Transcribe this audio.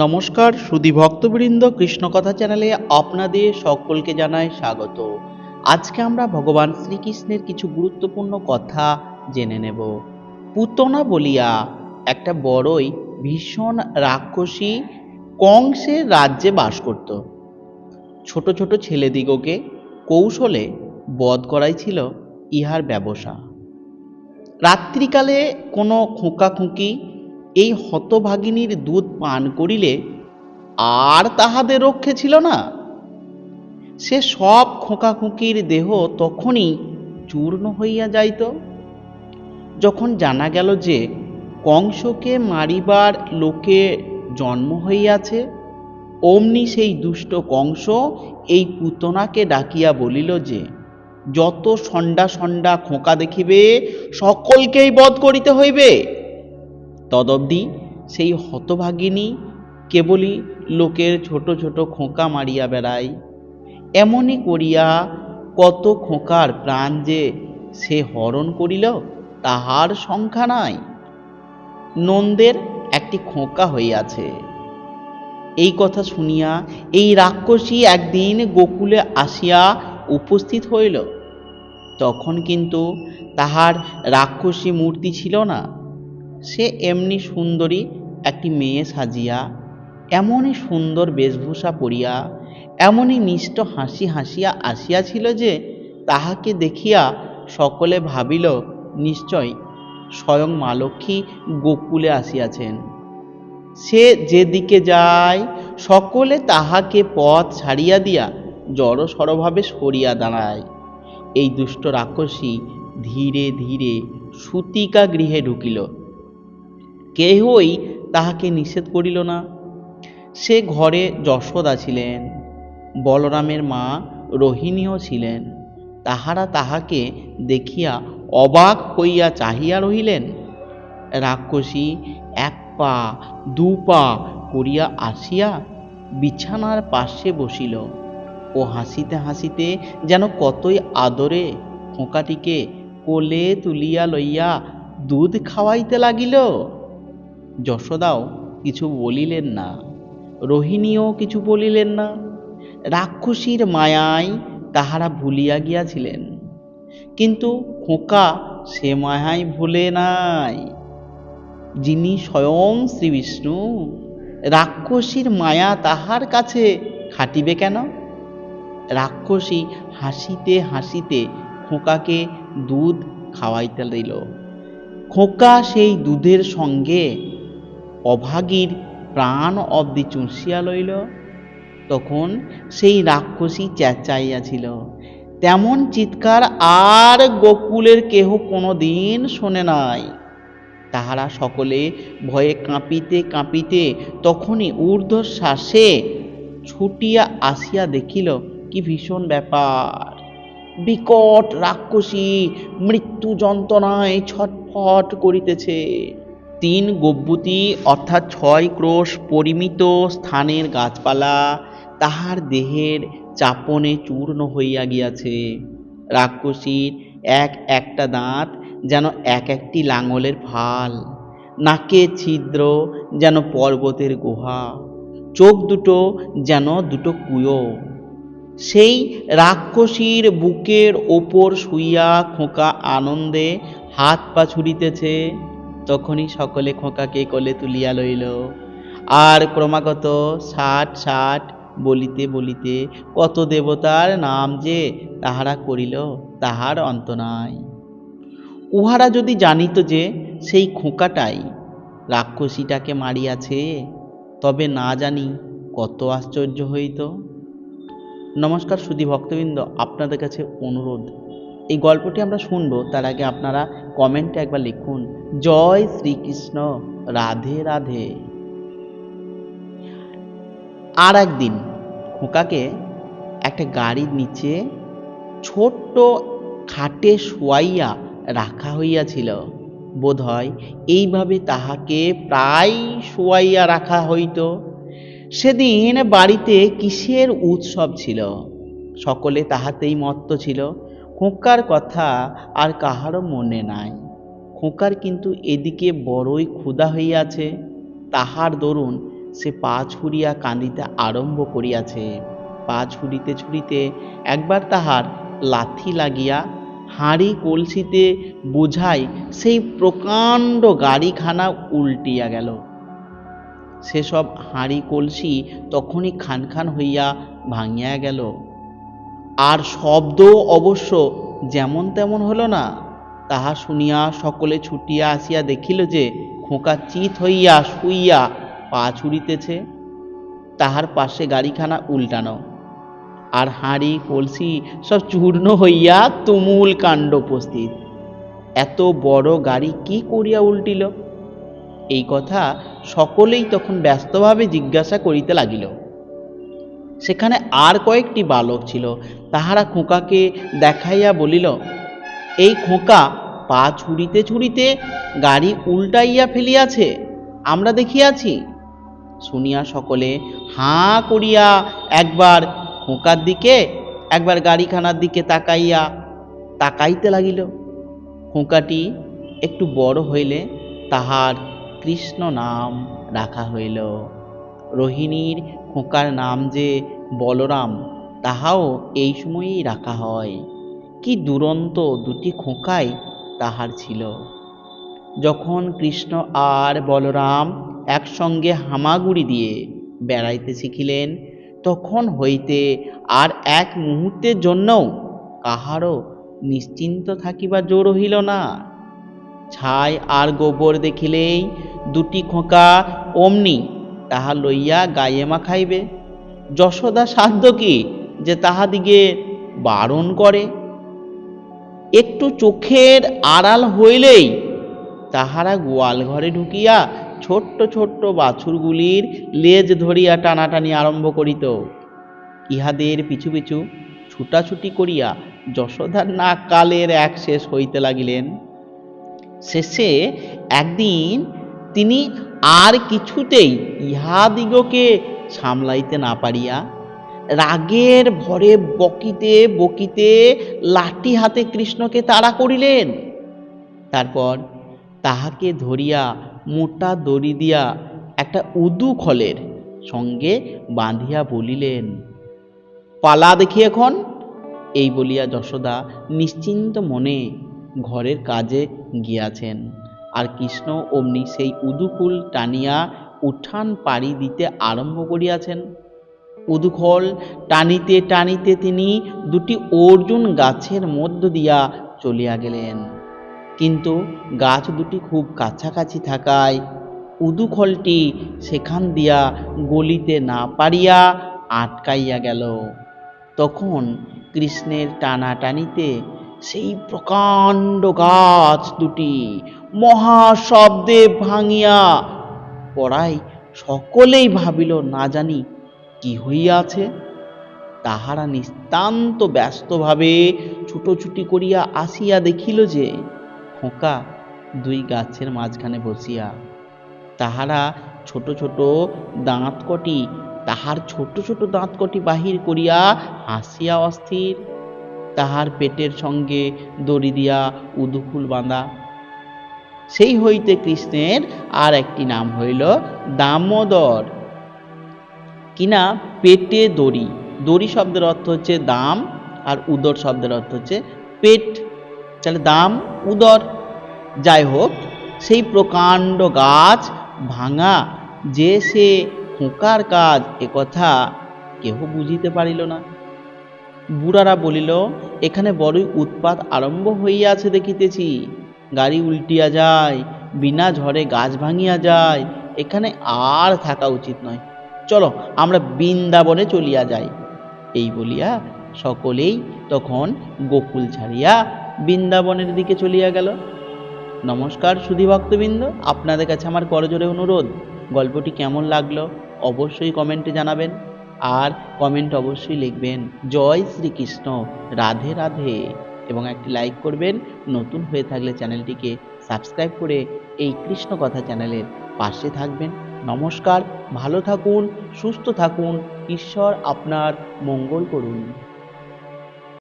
নমস্কার, সুধী ভক্তবৃন্দ কৃষ্ণকথা চ্যানেলে আপনাদের সকলকে জানাই স্বাগত। আজকে আমরা ভগবান শ্রীকৃষ্ণের কিছু গুরুত্বপূর্ণ কথা জেনে নেব। পুতনা বলিয়া একটা বড়ই ভীষণ রাক্ষসী কংসের রাজ্যে বাস করত। ছোট ছোট ছেলেদিগকে কৌশলে বধ করাই ছিল ইহার ব্যবসা। রাত্রিকালে কোনো খোঁকাখুঁকি এই হতভাগিনীর দুধ পান করিলে আর তাহাদের রক্ষে ছিল না। সে সব খোঁকাখুঁকির দেহ তখনই চূর্ণ হইয়া যাইত। যখন জানা গেল যে কংসকে মারিবার লোকে জন্ম হইয়াছে, অমনি সেই দুষ্ট কংস এই পুতনাকে ডাকিয়া বলিল যে, যত সন্ডা সন্ডা খোঁকা দেখিবে, সকলকেই বধ করিতে হইবে। তদবধি সেই হতভাগিনী কেবলই লোকের ছোট ছোট খোঁকা মারিয়া বেড়ায়। এমনই করিয়া কত খোঁকার প্রাণ যে সে হরণ করিল, তাহার সংখ্যা নাই। নন্দের একটি খোঁকা হইয়াছে। এই কথা শুনিয়া এই রাক্ষসী একদিন গোকুলে আসিয়া উপস্থিত হইল। তখন কিন্তু তাহার রাক্ষসী মূর্তি ছিল না। সে এমনি সুন্দরী একটি মেয়ে সাজিয়া, এমনই সুন্দর বেশভূষা পরিয়া, এমনই মিষ্ট হাসি হাসিয়া আসিয়াছিল যে তাহাকে দেখিয়া সকলে ভাবিল, নিশ্চয় স্বয়ং মা লক্ষ্মী গোকুলে আসিয়াছেন। সে যেদিকে যায়, সকলে তাহাকে পথ ছাড়িয়া দিয়া জড়সড়ভাবে সরিয়া দাঁড়ায়। এই দুষ্ট রাক্ষসী ধীরে ধীরে সুতিকা গৃহে ঢুকিল। কেহই তাহাকে নিষেধ করিল না। সে ঘরে যশোদা ছিলেন, বলরামের মা রোহিণীও ছিলেন। তাহারা তাহাকে দেখিয়া অবাক হইয়া চাহিয়া রহিলেন। রাক্ষসী এক পা, দু পা করিয়া আসিয়া বিছানার পাশে বসিল। ও হাসিতে হাসিতে যেন কতই আদরে খোঁকাটিকে কোলে তুলিয়া লইয়া দুধ খাওয়াইতে লাগিল। যশোদাও কিছু বলিলেন না, রোহিণীও কিছু বলিলেন না, রাক্ষসীর মায়ায় তাহারা ভুলিয়া গিয়াছিলেন। কিন্তু খোকা সে মায়াই ভুলে নাই। যিনি স্বয়ং শ্রীবিষ্ণু, রাক্ষসীর মায়া তাহার কাছে খাটিবে কেন? রাক্ষসী হাসিতে হাসিতে খোকাকে দুধ খাওয়াইতে দিল খোকা সেই দুধের সঙ্গে অভাগীর প্রাণ অবধি চুষিয়া লইল। তখন সেই রাক্ষসী চেঁচাইয়াছিল। তেমন চিৎকার আর গোকুলের কেহ কোনো দিন শোনে নাই। তাহারা সকলে ভয়ে কাঁপিতে কাঁপিতে তখনই ঊর্ধ্বশ্বাসে ছুটিয়া আসিয়া দেখিল, কি ভীষণ ব্যাপার। বিকট রাক্ষসী মৃত্যু যন্ত্রণায় ছটফট করিতেছে। তিন গব্বুতি অর্থাৎ ছয় ক্রোশ পরিমিত স্থানের গাছপালা তাহার দেহের চাপনে চূর্ণ হইয়া গিয়াছে। রাক্ষসীর এক একটা দাঁত যেন এক একটি লাঙলের ফাল, নাকে ছিদ্র যেন পর্বতের গুহা, চোখ দুটো যেন দুটো কুয়ো। সেই রাক্ষসীর বুকের ওপর শুইয়া খোঁকা আনন্দে হাত পা ছুড়িতেছে। তখনই সকলে খোঁকাকে কোলে তুলিয়া লইল। আর ক্রমাগত ষাট ষাট বলিতে বলিতে কত দেবতার নাম যে তাহারা করিল, তাহার অন্ত নাই। উহারা যদি জানিত যে সেই খোঁকাটাই রাক্ষসীটাকে মারিয়াছে, তবে না জানি কত আশ্চর্য হইত। নমস্কার সুধী ভক্তবৃন্দ, আপনাদের কাছে অনুরোধ। এই গল্পটি আমরা শুনব, তার আগে আপনারা কমেন্টে একবার লিখুন, জয় শ্রীকৃষ্ণ, রাধে রাধে। আর একদিন খোকাকে একটা গাড়ির নিচে ছোট্ট খাটে শোয়াইয়া রাখা হইয়াছিল। বোধহয় এইভাবে তাহাকে প্রায় শোয়াইয়া রাখা হইত। সেদিন বাড়িতে কিসের উৎসব ছিল? সকলে তাহাতেই মত্ত ছিল। খোঁকার কথা আর কাহারও মনে নাই। খোঁকার কিন্তু এদিকে বড়ই ক্ষুধা হইয়াছে, তাহার দরুন সে পা ছুড়িয়া কাঁদিতে আরম্ভ করিয়াছে। পা ছুড়িতে ছুড়িতে একবার তাহার লাথি লাগিয়া হাঁড়ি কলসিতে বোঝাই সেই প্রকাণ্ড গাড়িখানা উল্টিয়া গেল। সেসব হাঁড়ি কলসি তখনই খান খান হইয়া ভাঙিয়া গেল। আর শব্দ অবশ্য যেমন তেমন হলো না, তাহা শুনিয়া সকলে ছুটিয়া আসিয়া দেখিল যে খোঁকা চিত হইয়া শুইয়া পা ছুড়িতেছে। তাহার পাশে গাড়িখানা উল্টানো, আর হাঁড়ি, কলসি সব চূর্ণ হইয়া তুমুল কাণ্ড উপস্থিত। এত বড় গাড়ি কি করিয়া উল্টিল? এই কথা সকলেই তখন ব্যস্তভাবে জিজ্ঞাসা করিতে লাগিল। সেখানে আর কয়েকটি বালক ছিল। তাহারা খোঁকাকে দেখাইয়া বলিল, এই খোঁকা পা ছুঁড়িতে ছুঁড়িতে গাড়ি উল্টাইয়া ফেলিয়াছে, আমরা দেখিয়াছি। শুনিয়া সকলে হাঁ করিয়া একবার খোঁকার দিকে, একবার গাড়িখানার দিকে তাকাইয়া তাকাইতে লাগিল। খোঁকাটি একটু বড় হইলে তাহার কৃষ্ণ নাম রাখা হইল। রোহিণীর খোকার নাম যে বলরাম, তাহাও এই সময়েই রাখা হয়। কি দুরন্ত দুটি খোকাই তাহার ছিল। যখন কৃষ্ণ আর বলরাম একসঙ্গে হামাগুড়ি দিয়ে বেড়াইতে শিখিলেন, তখন হইতে আর এক মুহূর্তের জন্যও কাহারও নিশ্চিন্ত থাকিবা জো রহিল না। ছাই আর গোবর দেখিলেই দুটি খোঁকা অমনি তাহা লইয়া গায়ে মাখাইবে যশোদা সাধ্য কি যে তাহাদিগে বারণ করে? একটু চোখের আড়াল হইলেই তাহারা গোয়াল ঘরে ঢুকিয়া ছোট্ট ছোট্ট বাছুরগুলির লেজ ধরিয়া টানাটানি আরম্ভ করিত। ইহাদের পিছু পিছু ছুটাছুটি করিয়া যশোদার নাক কালের এক শেষ হইতে লাগিলেন। শেষে একদিন তিনি আর কিছুতেই ইহাদিগকে সামলাইতে না পারিয়া রাগের ভরে বকিতে বকিতে লাঠি হাতে কৃষ্ণকে তাড়া করিলেন। তারপর তাহাকে ধরিয়া মোটা দড়ি দিয়া একটা উদু খলের সঙ্গে বাঁধিয়া বলিলেন, পালা দেখি এখন। এই বলিয়া যশোদা নিশ্চিন্ত মনে ঘরের কাজে গিয়াছেন। আর কৃষ্ণ অমনি সেই উদুকুল টানিয়া উঠান পাড়ি দিতে আরম্ভ করিয়াছেন। উদুখল টানিতে টানিতে তিনি দুটি অর্জুন গাছের মধ্য দিয়া চলিয়া গেলেন। কিন্তু গাছ দুটি খুব কাছাকাছি থাকায় উদুখলটি সেখান দিয়া গলিতে না পারিয়া আটকাইয়া গেল। তখন কৃষ্ণের টানাটানিতে সেই প্রকাণ্ড গাছ দুটি মহাশব্দে ভাঙিয়া পড়াই সকলেই ভাবিল, না জানি কি হইয়াছে? তাহারা নিতান্ত ব্যস্তভাবে ছুটোছুটি করিয়া আসিয়া দেখিল যে, খোকা দুই গাছের মাঝখানে বসিয়া। তাহারা ছোট ছোট দাঁত কটি তাহার ছোট ছোট দাঁত কটি বাহির করিয়া হাসিয়া অস্থির। তাহার পেটের সঙ্গে দড়ি দিয়া উদুকুল বাঁধা সেই হইতে কৃষ্ণের আর একটি নাম হইল দামোদর। কিনা? পেটে দড়ি। দড়ি শব্দের অর্থ হচ্ছে দাম আর উদর শব্দের অর্থ হচ্ছে পেট। তাহলে দাম, উদর। যাই হোক, সেই প্রকাণ্ড গাছ ভাঙা, যে সে হুঁকার কাজ একথা কেহ বুঝিতে পারিল না। বুড়ারা বলিল, এখানে বড়ই উৎপাত আরম্ভ হইয়াছে দেখিতেছি। গাড়ি উল্টিয়া যায়, বিনা ঝড়ে গাছ ভাঙিয়া যায়, এখানে আর থাকা উচিত নয়। চলো, আমরা বৃন্দাবনে চলিয়া যাই। এই বলিয়া সকলেই তখন গোকুল ছাড়িয়া বৃন্দাবনের দিকে চলিয়া গেল। নমস্কার সুধী ভক্তবৃন্দ, আপনাদের কাছে আমার করজোরে অনুরোধ। গল্পটি কেমন লাগল অবশ্যই কমেন্টে জানাবেন। আর কমেন্ট অবশ্যই লিখবেন, জয় শ্রীকৃষ্ণ, রাধে রাধে। এবং একটি লাইক করবেন। নতুন হয়ে থাকলে চ্যানেলটিকে সাবস্ক্রাইব করে এই কৃষ্ণ কথা চ্যানেলের পাশে থাকবেন। নমস্কার, ভালো থাকুন, সুস্থ থাকুন, ঈশ্বর আপনার মঙ্গল করুন।